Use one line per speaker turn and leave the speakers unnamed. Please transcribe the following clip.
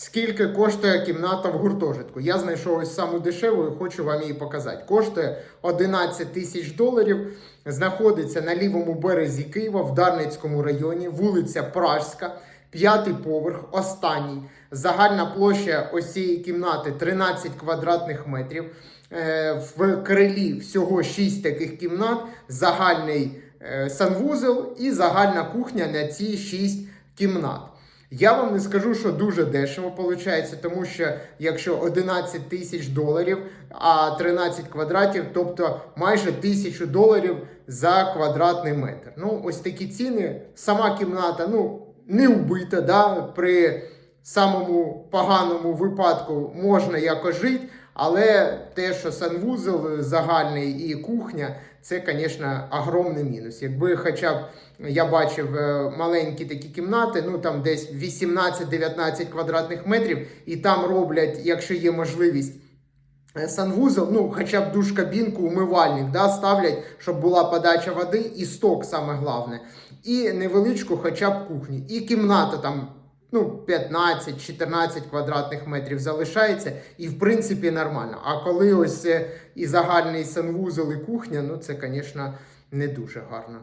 Скільки коштує кімната в гуртожитку? Я знайшов ось саму дешеву і хочу вам її показати. Коштує 11 тисяч доларів. Знаходиться на лівому березі Києва в Дарницькому районі, вулиця Пражська, п'ятий поверх, останній. Загальна площа ось кімнати 13 квадратних метрів. Е, В крилі всього 6 таких кімнат, загальний е, санвузол і загальна кухня на ці 6 кімнат. Я вам не скажу, що дуже дешево виходить, тому що якщо 11 тисяч доларів, а 13 квадратів, тобто майже тисячу доларів за квадратний метр. Ну, ось такі ціни. Сама кімната, ну, не вбита, да? при самому поганому випадку можна якось жити, але те, що санвузол загальний і кухня, це, звісно, огромний мінус. Якби хоча б я бачив е, маленькі такі кімнати, ну там десь 18-19 квадратних метрів, і там роблять, якщо є можливість. е, Санвузол, ну, хоча б душ кабінку, умивальник, да, ставлять, щоб була подача води і сток, саме головне. І невеличку хоча б кухню. І кімната там ну, 15-14 квадратних метрів залишається, і в принципі нормально. А коли ось е, і загальний санвузол, і кухня, ну це, звісно, не дуже гарно.